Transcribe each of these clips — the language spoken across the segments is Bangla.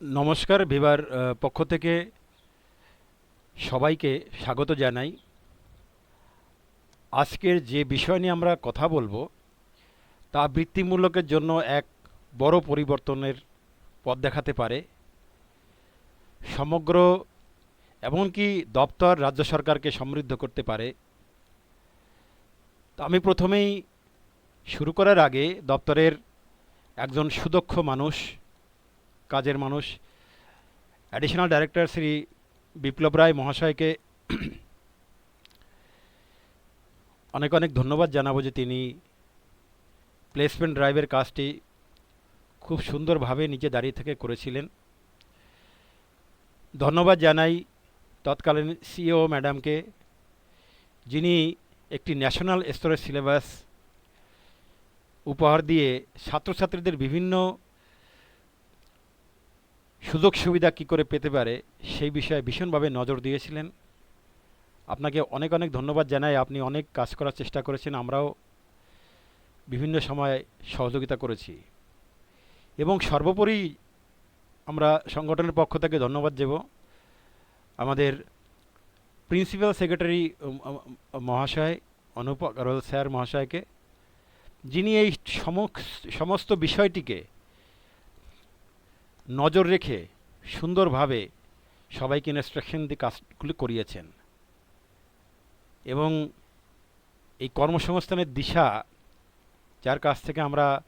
নমস্কার ভিভার পক্ষ থেকে সবাইকে স্বাগত জানাই। আজকের যে বিষয় নিয়ে আমরা কথা বলব, তা বৃত্তিমূলকের জন্য এক বড় পরিবর্তনের পথ দেখাতে পারে। সমগ্র এমনকি দপ্তর, রাজ্য সরকারকে সমৃদ্ধ করতে পারে। তো আমি প্রথমেই শুরু করার আগে দপ্তরের একজন সুদক্ষ মানুষ কাজের মানুষ। অ্যাডিশনাল ডাইরেক্টর শ্রী বিপ্লব রায় মহাশয়কে অনেক অনেক ধন্যবাদ জানাব যে তিনি প্লেসমেন্ট ড্রাইভের কাজটি খুব সুন্দরভাবে নিজে দাঁড়িয়ে থেকে করেছিলেন। ধন্যবাদ জানাই তৎকালীন সিও ম্যাডামকে যিনি একটি ন্যাশনাল স্তরের সিলেবাস উপহার দিয়ে ছাত্রছাত্রীদের বিভিন্ন সুযোগ সুবিধা কী করে পেতে পারে, সেই বিষয়ে ভীষণভাবে নজর দিয়েছিলেন। আপনাকে অনেক অনেক ধন্যবাদ জানাই, আপনি অনেক কাজ করার চেষ্টা করেছেন, আমরাও বিভিন্ন সময় সহযোগিতা করেছি। এবং সর্বোপরি আমরা সংগঠনের পক্ষ থেকে ধন্যবাদ দেব। আমাদের প্রিন্সিপাল সেক্রেটারি মহাশয়, অনুপ আগরওয়াল স্যার মহাশয়কে, যিনি এই সমস্ত বিষয়টিকে নজর রেখে সুন্দরভাবে সবাইকে ইনস্ট্রাকশন দিয়ে কাজগুলি করিয়েছেন। এবং এই কর্মসংস্থানের দিশা, যার কাছ থেকে আমরা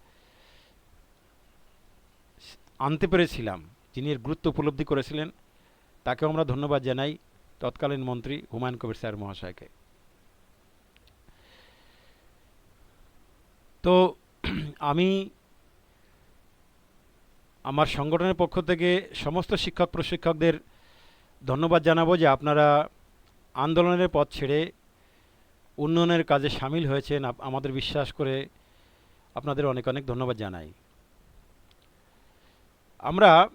আনতে পেরেছিলাম, যিনি এর গুরুত্ব উপলব্ধি করেছিলেন, তাকেও আমরা ধন্যবাদ জানাই তৎকালীন মন্ত্রী হুমায়ুন কবির স্যার মহাশয়কে। তো, আমি আমার সংগঠনের পক্ষ থেকে সমস্ত শিক্ষক প্রশিক্ষকদের ধন্যবাদ জানাব যে আপনারা আন্দোলনের পথ ছেড়ে উন্নয়নের কাজে সামিল হয়েছেন। আমাদের বিশ্বাস করে আপনাদের অনেক অনেক ধন্যবাদ জানাই। আমরা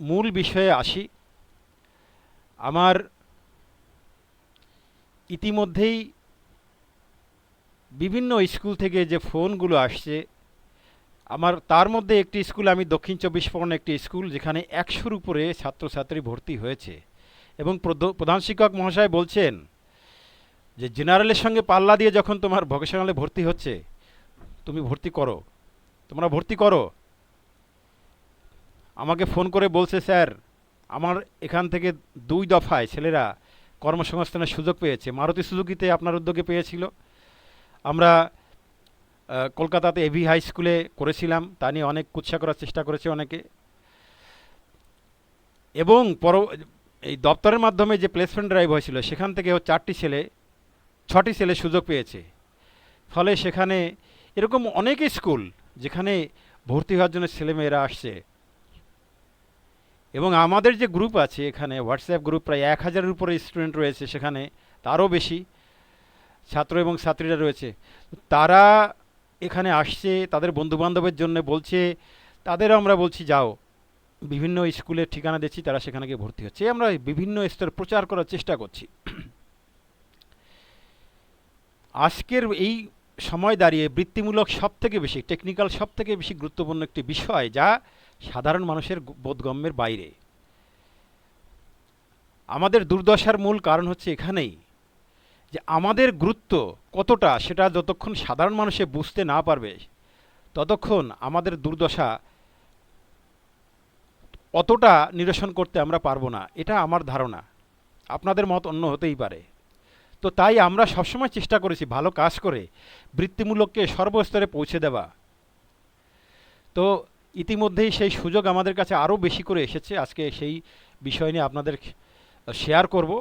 মূল বিষয়ে আসি। আমার ইতিমধ্যেই বিভিন্ন স্কুল থেকে যে ফোনগুলো আসছে আমার, তার মধ্যে একটি স্কুল, আমি দক্ষিণ চব্বিশ পরগনা একটি স্কুল, যেখানে একশোর উপরে ছাত্রছাত্রী ভর্তি হয়েছে। এবং প্রধান শিক্ষক মহাশয় বলছেন যে, জেনারেলের সঙ্গে পাল্লা দিয়ে যখন তোমার ভোকেশনালে ভর্তি হচ্ছে, তুমি ভর্তি করো। তোমরা ভর্তি করো। আমাকে ফোন করে বলছে, স্যার, আমার এখান থেকে দুই দফায় ছেলেরা কর্মসংস্থানের সুযোগ পেয়েছে। মারুতি সুজুকিতে আপনার উদ্যোগে পেয়েছিল। আমরা কলকাতাতে এভি হাই স্কুলে করেছিলাম, তা নিয়ে অনেক কুৎসা করার চেষ্টা করেছে অনেকে। এবং পর এই দপ্তরের মাধ্যমে যে প্লেসমেন্ট ড্রাইভ হয়েছিল, সেখান থেকে চারটি ছেলে, ছটি ছেলে সুযোগ পেয়েছে। ফলে সেখানে এরকম অনেক স্কুল যেখানে ভর্তি হওয়ার জন্য ছেলেমেয়েরা আসছে। এবং আমাদের যে গ্রুপ আছে এখানে হোয়াটসঅ্যাপ গ্রুপ প্রায় এক হাজারের উপরে স্টুডেন্ট রয়েছে সেখানে, তারও বেশি ছাত্র এবং ছাত্রীরা রয়েছে। তারা এখানে আসছে, তাদের বন্ধুবান্ধবের জন্য বলছে, তাদেরও আমরা বলছি, যাও। বিভিন্ন স্কুলের ঠিকানা দিচ্ছি, তারা সেখানে গিয়ে ভর্তি হচ্ছে। আমরা বিভিন্ন স্তরে প্রচার করার চেষ্টা করছি। আজকের এই সময় দাঁড়িয়ে বৃত্তিমূলক সব থেকে বেশি টেকনিক্যাল সব থেকে বেশি গুরুত্বপূর্ণ একটি বিষয়, যা সাধারণ মানুষের বোধগম্যের বাইরে। আমাদের দুর্দশার মূল কারণ হচ্ছে এখানেই। যে আমাদের গুরুত্ব কতটা সেটা যতক্ষণ সাধারণ মানুষে বুঝতে না পারবে, ততক্ষণ আমাদের দুর্দশা অতটা নিরসন করতে আমরা পারব না, এটা আমার ধারণা। আপনাদের মত অন্য হতেই পারে। তো তাই আমরা সবসময় চেষ্টা করেছি ভালো কাজ করে বৃত্তিমূলককে সর্বস্তরে পৌঁছে দেওয়া। তো ইতিমধ্যেই সেই সুযোগ আমাদের কাছে আরও বেশি করে এসেছে, আজকে সেই বিষয় নিয়ে আপনাদের শেয়ার করব।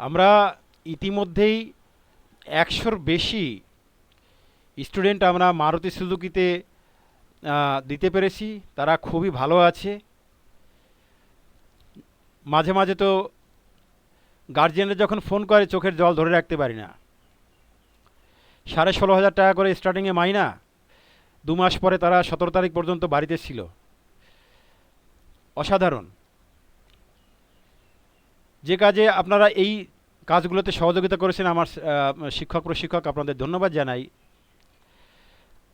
আমরা ইতিমধ্যেই একশোর বেশি স্টুডেন্ট আমরা মারুতি সুজুকিতে দিতে পেরেছি। তারা খুবই ভালো আছে। মাঝে মাঝে তো গার্জিয়ানরা যখন ফোন করে, চোখের জল ধরে রাখতে পারি না। সাড়ে ষোলো হাজার টাকা করে স্টার্টিংয়ে মাইনা। দু মাস পরে তারা সতেরো তারিখ পর্যন্ত বাড়িতে ছিল। অসাধারণ। যে কাজে আপনারা এই কাজগুলোতে সহযোগিতা করেছেন আমার শিক্ষক, প্রশিক্ষক, আপনাদের ধন্যবাদ জানাই।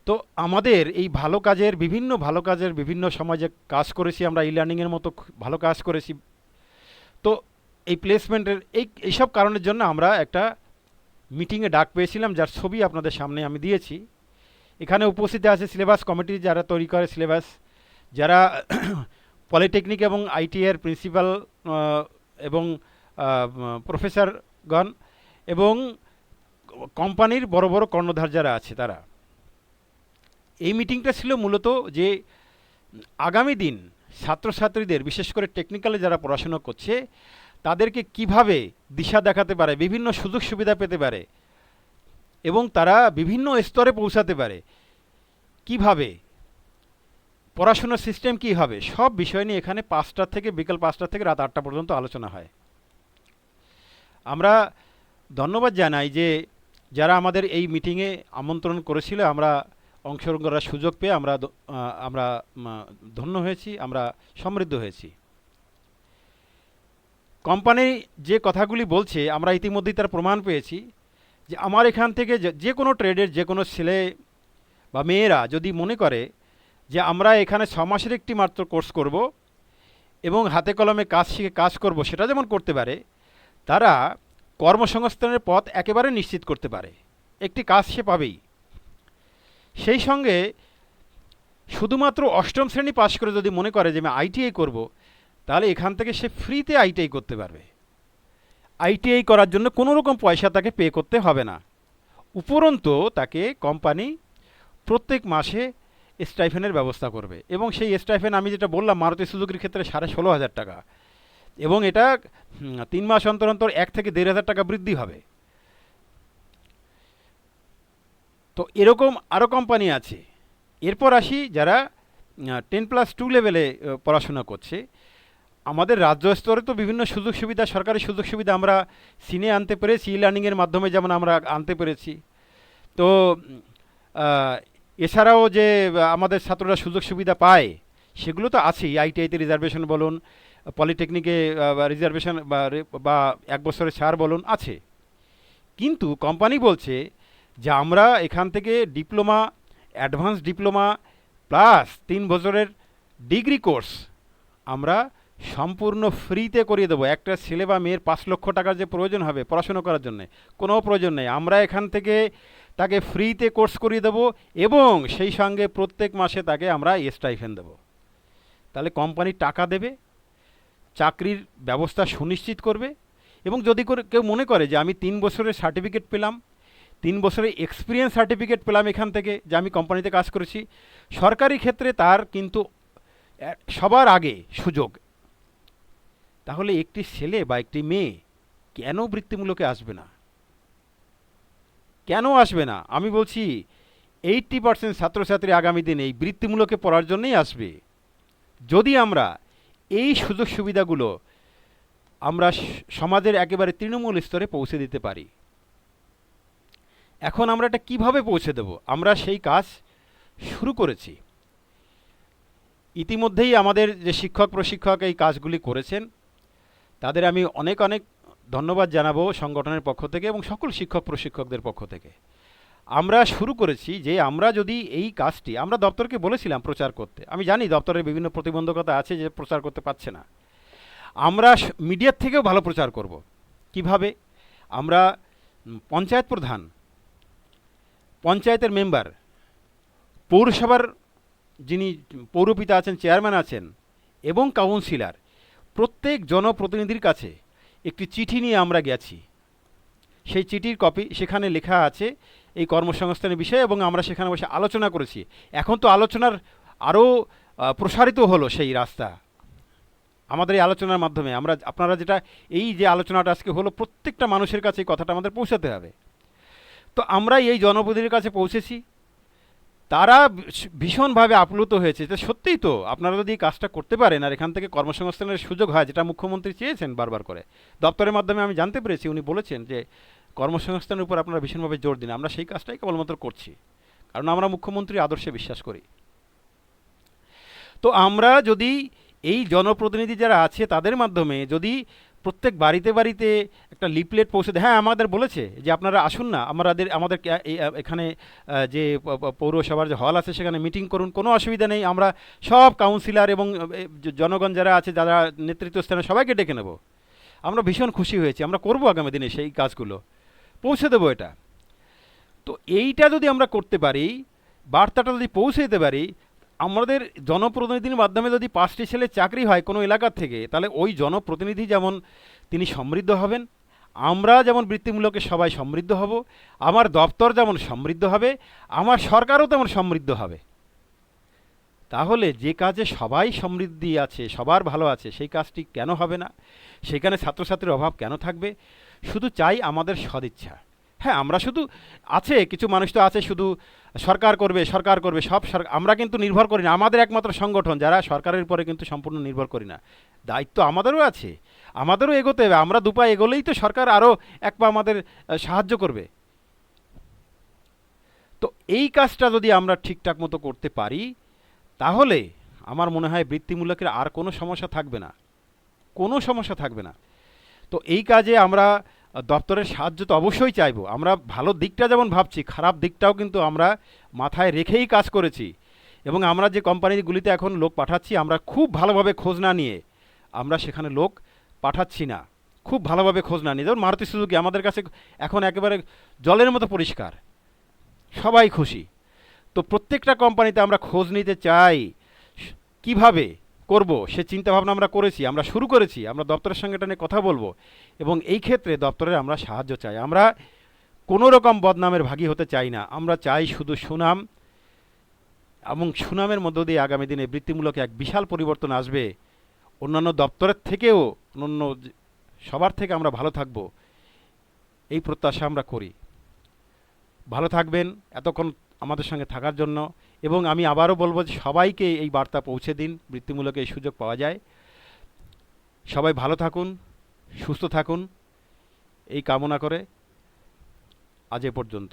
তো আমাদের এই ভালো কাজের, বিভিন্ন ভালো কাজের বিভিন্ন সমাজে কাজ করেছি, আমরা ই লার্নিংয়ের মতো ভালো কাজ করেছি। তো এই প্লেসমেন্টের এই, এইসব কারণের জন্য আমরা একটা মিটিংয়ে ডাক পেয়েছিলাম, যার ছবি আপনাদের সামনে আমি দিয়েছি। এখানে উপস্থিত আছে সিলেবাস কমিটি যারা তৈরি করে সিলেবাস যারা পলিটেকনিক এবং আইটি এর প্রিন্সিপাল এবং প্রফেসরগণ এবং কোম্পানির বড় বড় কর্ণধার যারা আছে তারা। এই মিটিংটা ছিল মূলত যে, আগামী দিন ছাত্রছাত্রীদের, বিশেষ করে টেকনিক্যালে যারা পড়াশোনা করছে, তাদেরকে কীভাবে দিশা দেখাতে পারে, বিভিন্ন সুযোগ সুবিধা পেতে পারে এবং তারা বিভিন্ন স্তরে পৌঁছাতে পারে, কীভাবে, পড়াশোনার সিস্টেম কী হবে, সব বিষয় নিয়ে এখানে পাঁচটা থেকে, বিকাল পাঁচটা থেকে রাত আটটা পর্যন্ত আলোচনা হয়। আমরা ধন্যবাদ জানাই যে যারা আমাদের এই মিটিংয়ে আমন্ত্রণ করেছিল, আমরা অংশগ্রহণ করার সুযোগ পেয়ে আমরা আমরা ধন্য হয়েছি, আমরা সমৃদ্ধ হয়েছি। কোম্পানি যে কথাগুলি বলছে, আমরা ইতিমধ্যেই তার প্রমাণ পেয়েছি যে আমার এখান থেকে যে- কোনো ট্রেডের যে কোনো ছেলে বা মেয়েরা যদি মনে করে যে আমরা এখানে ছ মাসের একটি মাত্র কোর্স করব এবং হাতে কলমে কাজ শিখে কাজ করব, সেটা যেমন করতে পারে তারা কর্মসংস্থানের পথ একেবারে নিশ্চিত করতে পারে। একটি কাজ সে পাবেই। সেই সঙ্গে শুধুমাত্র অষ্টম শ্রেণি পাশ করে যদি মনে করে যে আমি আইটিআই করব, তাহলে এখান থেকে সে ফ্রিতে আইটিআই করতে পারবে। আইটিআই করার জন্য কোনো রকম পয়সা তাকে পে করতে হবে না। উপরন্তু তাকে কোম্পানি প্রত্যেক মাসে স্টাইফেনের ব্যবস্থা করবে এবং সেই স্টাইফেন আমি যেটা বললাম, মারুতি সুজুকির ক্ষেত্রে সাড়ে ষোলো হাজার টাকা। এবং এটা তিন মাস অন্তর অন্তর এক থেকে দেড় হাজার টাকা বৃদ্ধি হবে। তো এরকম আরও কোম্পানি আছে। এরপর আসি যারা টেন প্লাস টু লেভেলে পড়াশোনা করছে। আমাদের রাজ্য স্তরে তো বিভিন্ন সুযোগ সুবিধা, সরকারি সুযোগ সুবিধা আমরা সিনে আনতে পেরেছি ই লার্নিংয়ের মাধ্যমে যেমন আমরা আনতে পেরেছি। তো এছাড়াও যে, আমাদের ছাত্ররা সুযোগ সুবিধা পায় সেগুলো তো আছেই। আইটিআইতে রিজার্ভেশন বলুন পলিটেকনিকে রিজার্ভেশন বা এক বছরের ছাড় বলুন, আছে। কিন্তু কোম্পানি বলছে যে আমরা এখান থেকে ডিপ্লোমা অ্যাডভান্স ডিপ্লোমা প্লাস তিন বছরের ডিগ্রি কোর্স আমরা সম্পূর্ণ ফ্রিতে করিয়ে দেবো। একটা ছেলে বা মেয়ের পাঁচ লক্ষ টাকার যে প্রয়োজন হবে পড়াশোনা করার জন্য, কোনো প্রয়োজন নেই। আমরা এখান থেকে তাকে ফ্রিতে কোর্স করিয়ে দেবো এবং সেই সঙ্গে প্রত্যেক মাসে তাকে আমরা স্টাইফেন দেবো। তাহলে কোম্পানি টাকা দেবে, চাকরির ব্যবস্থা সুনিশ্চিত করবে এবং যদি কেউ মনে করে যে আমি তিন বছরের সার্টিফিকেট পেলাম, তিন বছরের এক্সপিরিয়েন্স সার্টিফিকেট পেলাম এখান থেকে যে আমি কোম্পানিতে কাজ করেছি, সরকারি ক্ষেত্রে তার কিন্তু সবার আগে সুযোগ। তাহলে একটি ছেলে বা একটি মেয়ে কেন বৃত্তিমূলকে আসবে না? কেন আসবে না? আমি বলছি এইটটি পার্সেন্ট ছাত্রছাত্রী আগামী দিনে এই বৃত্তিমূলকে পড়ার জন্যই আসবে। যদি আমরা এই সুযোগ সুবিধাগুলো আমরা সমাজের একেবারে তৃণমূল স্তরে পৌঁছে দিতে পারি, এখন আমরা এটা কীভাবে পৌঁছে দেব? আমরা সেই কাজ শুরু করেছি। ইতিমধ্যেই আমাদের যে শিক্ষক প্রশিক্ষক এই কাজগুলি করেছেন, তাদের আমি অনেক অনেক ধন্যবাদ জানাব সংগঠনের পক্ষ থেকে এবং সকল শিক্ষক প্রশিক্ষকদের পক্ষ থেকে। আমরা শুরু করেছি যে আমরা যদি এই কাজটি, আমরা দপ্তরকে বলেছিলাম প্রচার করতে। আমি জানি দপ্তরের বিভিন্ন প্রতিবন্ধকতা আছে যে প্রচার করতে পারছে না। আমরা মিডিয়ার থেকেও ভালো প্রচার করব। কীভাবে? আমরা পঞ্চায়েত প্রধান, পঞ্চায়েতের মেম্বার, পৌরসভার যিনি পৌরপিতা আছেন, চেয়ারম্যান আছেন এবং কাউন্সিলার, প্রত্যেক জনপ্রতিনিধির কাছে একটি চিঠি নিয়ে আমরা গেছি। সেই চিঠির কপি, সেখানে লেখা আছে এই কর্মসংস্থানের বিষয়ে এবং আমরা সেখানে বসে আলোচনা করেছি। এখন তো আলোচনার আরও প্রসারিত হলো সেই রাস্তা। আমাদের এই আলোচনার মাধ্যমে আমরা, আপনারা যেটা, এই যে আলোচনাটা আজকে হলো, প্রত্যেকটা মানুষের কাছে এই কথাটা আমাদের পৌঁছাতে হবে। তো আমরা এই জনপ্রতিনিধির কাছে পৌঁছেছি। তারা ভীষণভাবে আপ্লুত হয়েছে। যে সত্যিই তো, আপনারা যদি এই কাজটা করতে পারেন আর এখান থেকে কর্মসংস্থানের সুযোগ হয়, যেটা মুখ্যমন্ত্রী চেয়েছেন বারবার করে। দপ্তরের মাধ্যমে আমি জানতে পেরেছি, উনি বলেছেন যে কর্মসংস্থানের উপর আপনারা ভীষণভাবে জোর দিন। আমরা সেই কাজটাই কেবলমাত্র করছি। কারণ আমরা মুখ্যমন্ত্রীর আদর্শে বিশ্বাস করি। তো আমরা যদি এই জনপ্রতিনিধি যারা আছে তাদের মাধ্যমে যদি প্রত্যেক বাড়িতে বাড়িতে একটা লিপলেট পৌঁছে দেয় হ্যাঁ আমাদের বলেছে যে আপনারা আসুন না, আমাদের আমাদের এখানে যে পৌরসভার যে হল আছে সেখানে মিটিং করুন, কোনো অসুবিধা নেই। আমরা সব কাউন্সিলর এবং জনগণ যারা আছে, যারা নেতৃত্ব স্থানে সবাইকে ডেকে নেব। আমরা ভীষণ খুশি হয়েছি। আমরা করব আগামী দিনে সেই কাজগুলো। পৌঁছে দেবো এটা। তো এইটা যদি আমরা করতে পারি, বার্তাটা যদি পৌঁছে দিতে পারি, আমাদের জনপ্রতিনিধির মাধ্যমে যদি পাঁচটি ছেলে চাকরি হয় কোনো এলাকার থেকে, তাহলে ওই জনপ্রতিনিধি যেমন তিনি সমৃদ্ধ হবেন, আমরা যেমন বৃত্তিমূলকে সবাই সমৃদ্ধ হব, আমার দপ্তর যেমন সমৃদ্ধ হবে, আমার সরকারও তেমন সমৃদ্ধ হবে। তাহলে যে কাজে সবাই সমৃদ্ধি আছে, সবার ভালো আছে, সেই কাজটি কেন হবে না? সেখানে ছাত্রছাত্রীর অভাব কেন থাকবে? শুধু চাই আমাদের সদিচ্ছা হ্যাঁ আমরা শুধু আছে, কিছু মানুষ তো আছে, শুধু সরকার করবে সরকার করবে, সব আমরা কিন্তু নির্ভর করি না। আমাদের একমাত্র সংগঠন, যারা সরকারের উপরে কিন্তু সম্পূর্ণ নির্ভর করি না। দায়িত্ব আমাদেরও আছে, আমাদেরও এগোতে হবে। আমরা দুপা এগোলেই তো সরকার আরও এক পা আমাদের সাহায্য করবে। তো এই কাজটা যদি আমরা ঠিকঠাক মতো করতে পারি, তাহলে আমার মনে হয় বৃত্তিমূলকের আর কোনো সমস্যা থাকবে না। কোনো সমস্যা থাকবে না। তো এই কাজে আমরা দপ্তরের সাহায্য তো অবশ্যই চাইব। আমরা ভালো দিকটা যেমন ভাবছি, খারাপ দিকটাও কিন্তু আমরা মাথায় রেখেই কাজ করেছি। এবং আমরা যে কোম্পানিগুলিতে এখন লোক পাঠাচ্ছি, আমরা খুব ভালোভাবে খোঁজ না নিয়ে আমরা সেখানে লোক পাঠাচ্ছি না। খুব ভালোভাবে খোঁজ না নিয়ে। যেমন মারুতি সুজুকি আমাদের কাছে এখন একেবারে জলের মতো পরিষ্কার। সবাই খুশি। তো প্রত্যেকটা কোম্পানিতে আমরা খোঁজ নিতে চাই। কীভাবে? করব, সে চিন্তা ভাবনা আমরা করেছি, আমরা শুরু করেছি, আমরা দপ্তরের সঙ্গে এটা নিয়ে কথা বলব। এবং এই ক্ষেত্রে দপ্তরের আমরা সাহায্য চাই। আমরা কোনো রকম বদনামের ভাগী হতে চাই না। আমরা চাই শুধু সুনাম এবং সুনামের মধ্য দিয়ে আগামী দিনে বৃত্তিমূলক এক বিশাল পরিবর্তন আসবে। অন্যান্য দপ্তরের থেকেও, অন্যান্য যে- সবার থেকে আমরা ভালো থাকব। এই প্রত্যাশা আমরা করি। ভালো থাকবেন। এতক্ষণ আমাদের সঙ্গে থাকার জন্য এবং আমি আবারও বলব যে সবাইকে এই বার্তা পৌঁছে দিন, বৃত্তিমূলক এই সুযোগ পাওয়া যায়। সবাই ভালো থাকুন, সুস্থ থাকুন, এই কামনা করে আজ এ পর্যন্ত।